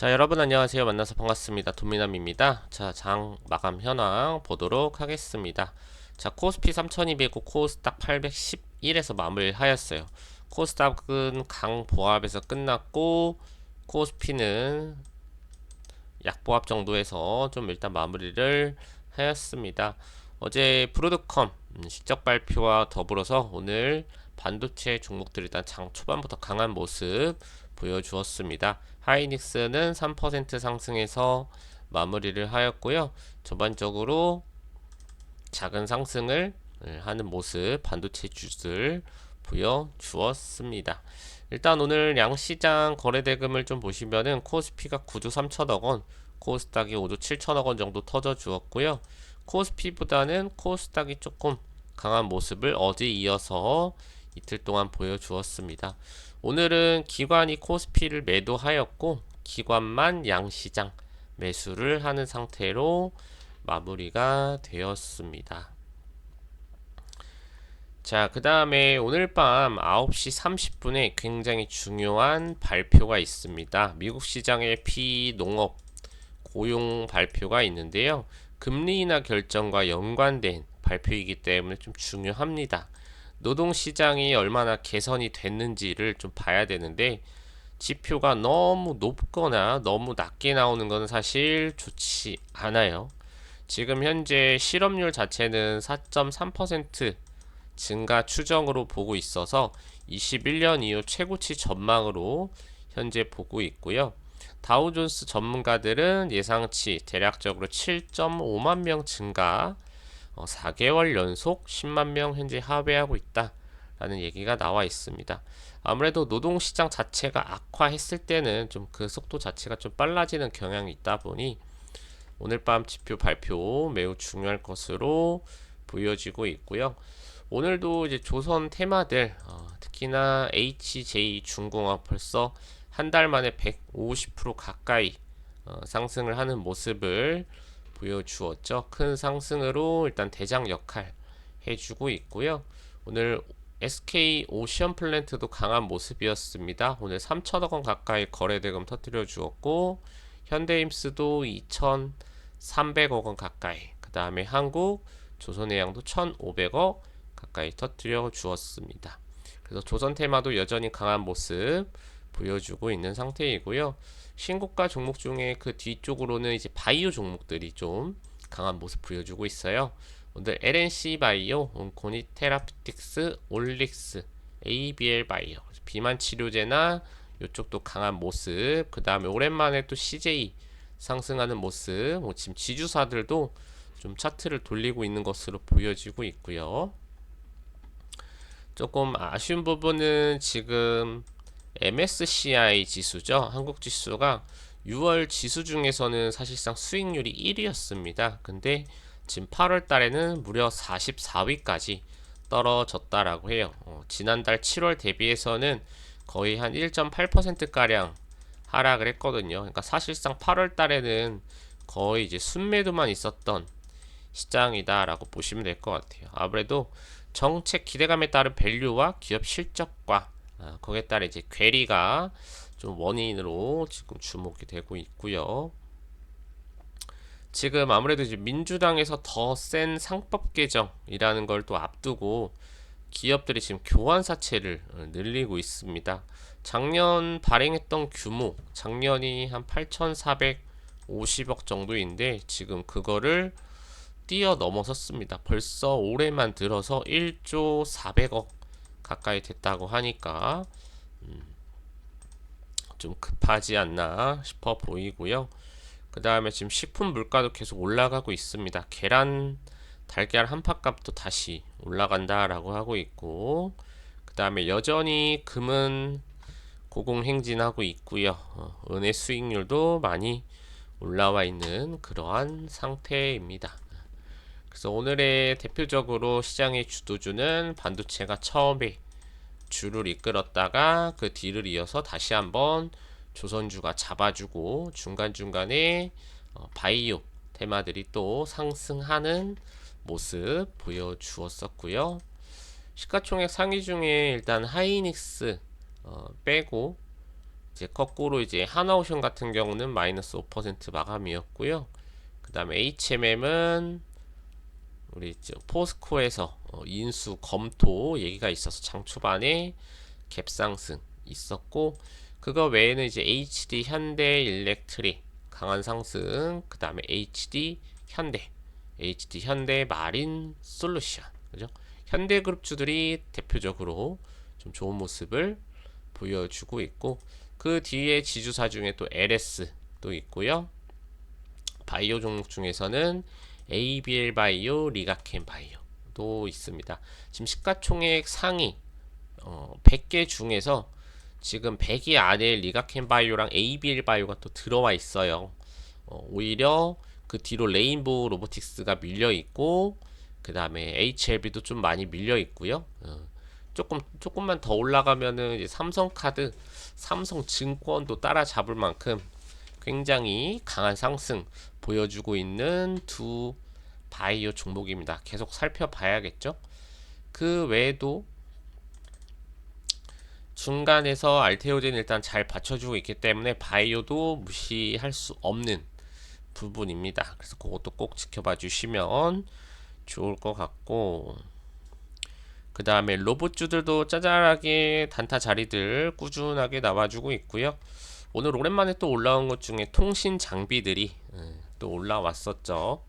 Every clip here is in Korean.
자 여러분 안녕하세요. 만나서 반갑습니다. 도미남입니다. 자 장 마감 현황 보도록 하겠습니다. 자 코스피 3209 코스닥 811에서 마무리하였어요. 코스닥은 강보합에서 끝났고 코스피는 약보합 정도에서 좀 일단 마무리를 하였습니다. 어제 브로드컴 음, 실적 발표와 더불어서 오늘 반도체 종목들 일단 장 초반부터 강한 모습 보여주었습니다. 하이닉스는 3% 상승해서 마무리를 하였고요. 전반적으로 작은 상승을 하는 모습 반도체 주들 보여주었습니다. 일단 오늘 양시장 거래대금을 좀 보시면은 코스피가 9조 3천억 원, 코스닥이 5조 7천억 원 정도 터져 주었고요. 코스피보다는 코스닥이 조금 강한 모습을 어제 이어서 이틀 동안 보여주었습니다. 오늘은 기관이 코스피를 매도하였고 기관만 양시장 매수를 하는 상태로 마무리가 되었습니다. 자, 그 다음에 오늘 밤 9시 30분에 굉장히 중요한 발표가 있습니다. 미국 시장의 피농업 고용 발표가 있는데요. 금리 인하 결정과 연관된 발표이기 때문에 좀 중요합니다. 노동시장이 얼마나 개선이 됐는지를 좀 봐야 되는데 지표가 너무 높거나 너무 낮게 나오는 것은 사실 좋지 않아요. 지금 현재 실업률 자체는 4.3% 증가 추정으로 보고 있어서 21년 이후 최고치 전망으로 현재 보고 있고요. 다우존스 전문가들은 예상치 대략적으로 7.5만 명 증가 어, 4개월 연속 10만 명 현재 하회하고 있다 라는 얘기가 나와 있습니다. 아무래도 노동시장 자체가 악화했을 때는 좀 그 속도 자체가 좀 빨라지는 경향이 있다 보니 오늘 밤 지표 발표 매우 중요할 것으로 보여지고 있고요. 오늘도 이제 조선 테마들 어, 특히나 HJ 중공업 벌써 한 달 만에 150% 가까이 어, 상승을 하는 모습을 보여주었죠. 큰 상승으로 일단 대장 역할 해주고 있고요. 오늘 SK 오션 플랜트도 강한 모습이었습니다. 오늘 3천억 원 가까이 거래대금 터뜨려 주었고 현대임스도 2,300억 원 가까이 그 다음에 한국 조선해양도 1,500억 가까이 터뜨려 주었습니다. 그래서 조선 테마도 여전히 강한 모습 보여주고 있는 상태이고요. 신고가 종목 중에 그 뒤쪽으로는 이제 바이오 종목들이 좀 강한 모습 보여주고 있어요. 오늘 LNC 바이오, 온코니 테라피틱스, 올릭스, ABL 바이오, 비만 치료제나 이쪽도 강한 모습. 그 다음에 오랜만에 또 CJ 상승하는 모습. 뭐 지금 지주사들도 좀 차트를 돌리고 있는 것으로 보여지고 있고요. 조금 아쉬운 부분은 지금 MSCI 지수죠. 한국 지수가 6월 지수 중에서는 사실상 수익률이 1위였습니다. 근데 지금 8월 달에는 무려 44위까지 떨어졌다라고 해요. 어, 지난달 7월 대비해서는 거의 한 1.8%가량 하락을 했거든요. 그러니까 사실상 8월 달에는 거의 이제 순매도만 있었던 시장이다라고 보시면 될 것 같아요. 아무래도 정책 기대감에 따른 밸류와 기업 실적과 아, 거기에 따라 이제 괴리가 좀 원인으로 지금 주목이 되고 있고요. 지금 아무래도 이제 민주당에서 더 센 상법 개정이라는 걸 또 앞두고 기업들이 지금 교환 사채를 어, 늘리고 있습니다. 작년 발행했던 규모, 작년이 한 8,450억 정도인데 지금 그거를 뛰어 넘어섰습니다. 벌써 올해만 들어서 1조 400억 가까이 됐다고 하니까 음, 좀 급하지 않나 싶어 보이고요. 그 다음에 지금 식품 물가도 계속 올라가고 있습니다. 계란, 달걀 한 팥값도 다시 올라간다라고 하고 있고, 그 다음에 여전히 금은 고공행진하고 있고요. 어, 은의 수익률도 많이 올라와 있는 그러한 상태입니다. 그래서 오늘의 대표적으로 시장의 주도주는 반도체가 처음에 주를 이끌었다가 그 뒤를 이어서 다시 한번 조선주가 잡아주고 중간중간에 어, 바이오 테마들이 또 상승하는 모습 보여주었었고요. 시가총액 상위 중에 일단 하이닉스 어, 빼고 이제 거꾸로 이제 하나오션 같은 경우는 마이너스 5% 마감이었고요. 그 다음에 HMM은 우리 저 포스코에서 어, 인수 검토 얘기가 있어서 장 초반에 갭 상승 있었고 그거 외에는 이제 HD 현대 일렉트릭 강한 상승 그 다음에 HD 현대 HD 현대 마린 솔루션 그죠? 현대그룹주들이 대표적으로 좀 좋은 모습을 보여주고 있고 그 뒤에 지주사 중에 또 LS 도 있고요. 바이오 종목 중에서는 ABL 바이오, 리가켄 바이오도 있습니다. 지금 시가총액 상위 어, 100개 중에서 지금 100위 안에 리가켄 바이오랑 ABL 바이오가 또 들어와 있어요. 어, 오히려 그 뒤로 레인보우 로보틱스가 밀려 있고 그 다음에 HLB도 좀 많이 밀려 있고요. 어, 조금 조금만 더 올라가면은 삼성카드, 삼성증권도 따라잡을 만큼 굉장히 강한 상승 보여주고 있는 두 바이오 종목입니다. 계속 살펴봐야겠죠. 그 외에도 중간에서 알테오젠 일단 잘 받쳐주고 있기 때문에 바이오도 무시할 수 없는 부분입니다. 그래서 그것도 꼭 지켜봐 주시면 좋을 것 같고 그 다음에 로봇주들도 짜잘하게 단타 자리들 꾸준하게 나와주고 있고요. 오늘 오랜만에 또 올라온 것 중에 통신 장비들이 음, 또 올라왔었죠.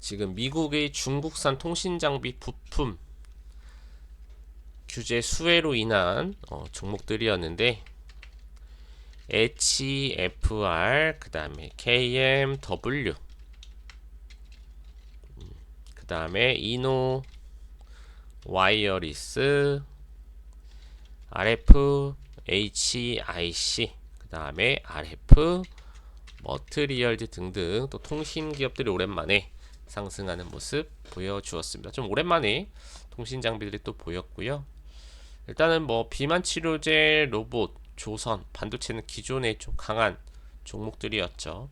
지금 미국의 중국산 통신 장비 부품 규제 수혜로 인한 어, 종목들이었는데 HFR 그 다음에 KMW 그 다음에 이노 와이어리스 RF HIC 그 다음에 RF 머트리얼즈 등등 또 통신 기업들이 오랜만에 상승하는 모습 보여주었습니다. 좀 오랜만에 통신 장비들이 또 보였고요. 일단은 뭐 비만 치료제, 로봇, 조선, 반도체는 기존에 좀 강한 종목들이었죠.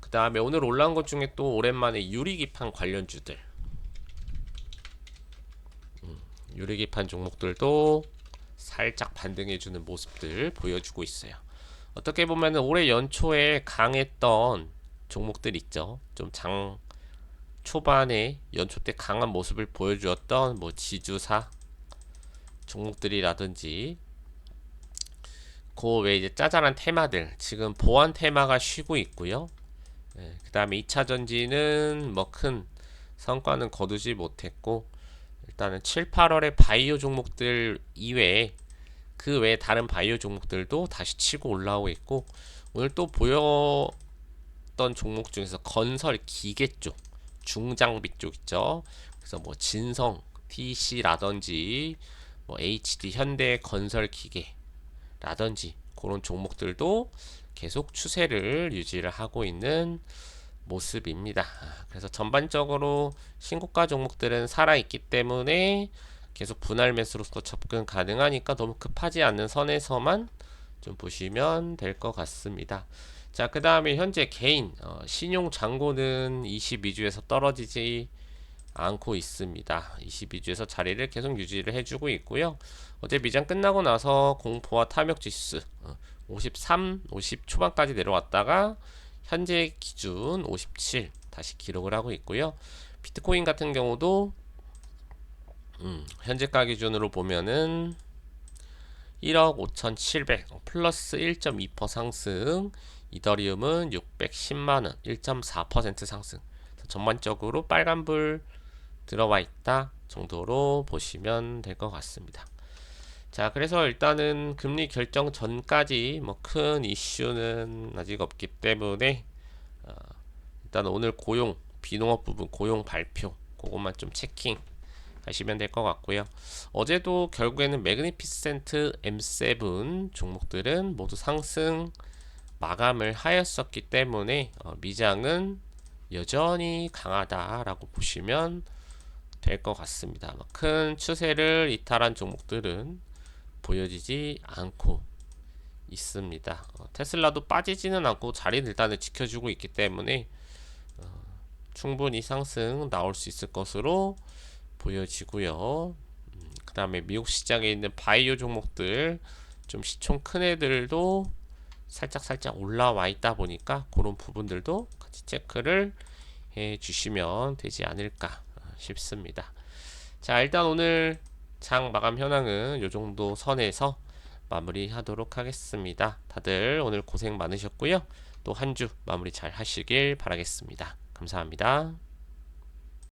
그 다음에 오늘 올라온 것 중에 또 오랜만에 유리기판 관련주들 음, 유리기판 종목들도 살짝 반등해주는 모습들 보여주고 있어요. 어떻게 보면 올해 연초에 강했던 종목들 있죠. 좀 장 초반에 연초 때 강한 모습을 보여주었던 뭐 지주사 종목들이라든지 그 외에 이제 짜잘한 테마들 지금 보안 테마가 쉬고 있고요. 네, 그 다음에 2차 전지는 뭐 큰 성과는 거두지 못했고 일단은 7, 8월에 바이오 종목들 이외에 그 외에 다른 바이오 종목들도 다시 치고 올라오고 있고 오늘 또 보였던 종목 중에서 건설 기계 쪽 중장비 쪽 있죠. 그래서 뭐 진성 TC라든지 뭐 HD 현대 건설 기계라든지 그런 종목들도 계속 추세를 유지를 하고 있는 모습입니다. 그래서 전반적으로 신고가 종목들은 살아있기 때문에 계속 분할 매수로서 접근 가능하니까 너무 급하지 않는 선에서만 좀 보시면 될 것 같습니다. 자, 그 다음에 현재 개인 어, 신용 잔고는 22주에서 떨어지지 않고 있습니다. 22주에서 자리를 계속 유지를 해주고 있고요. 어제 미장 끝나고 나서 공포와 탐욕 지수 어, 53, 50 초반까지 내려왔다가 현재 기준 57 다시 기록을 하고 있고요. 비트코인 같은 경우도 음, 현재가 기준으로 보면은 1억 5,700 플러스 1.2% 상승 이더리움은 610만 원 1.4% 상승 전반적으로 빨간불 들어와 있다 정도로 보시면 될 것 같습니다 자 그래서 일단은 금리 결정 전까지 뭐 큰 이슈는 아직 없기 때문에 어, 일단 오늘 고용 비농업 부분 고용 발표 그것만 좀 체킹 하시면 될 것 같고요. 어제도 결국에는 매그니피센트 M7 종목들은 모두 상승 마감을 하였었기 때문에 어, 미장은 여전히 강하다라고 보시면 될 것 같습니다. 뭐큰 추세를 이탈한 종목들은 보여지지 않고 있습니다. 어, 테슬라도 빠지지는 않고 자리는 일단은 지켜주고 있기 때문에 어, 충분히 상승 나올 수 있을 것으로 보여지고요. 음, 그 다음에 미국 시장에 있는 바이오 종목들 좀 시총 큰 애들도 살짝 살짝 올라와 있다 보니까 그런 부분들도 같이 체크를 해 주시면 되지 않을까 싶습니다. 자, 일단 오늘 장 마감 현황은 요 정도 선에서 마무리하도록 하겠습니다. 다들 오늘 고생 많으셨고요. 또 한 주 마무리 잘 하시길 바라겠습니다. 감사합니다.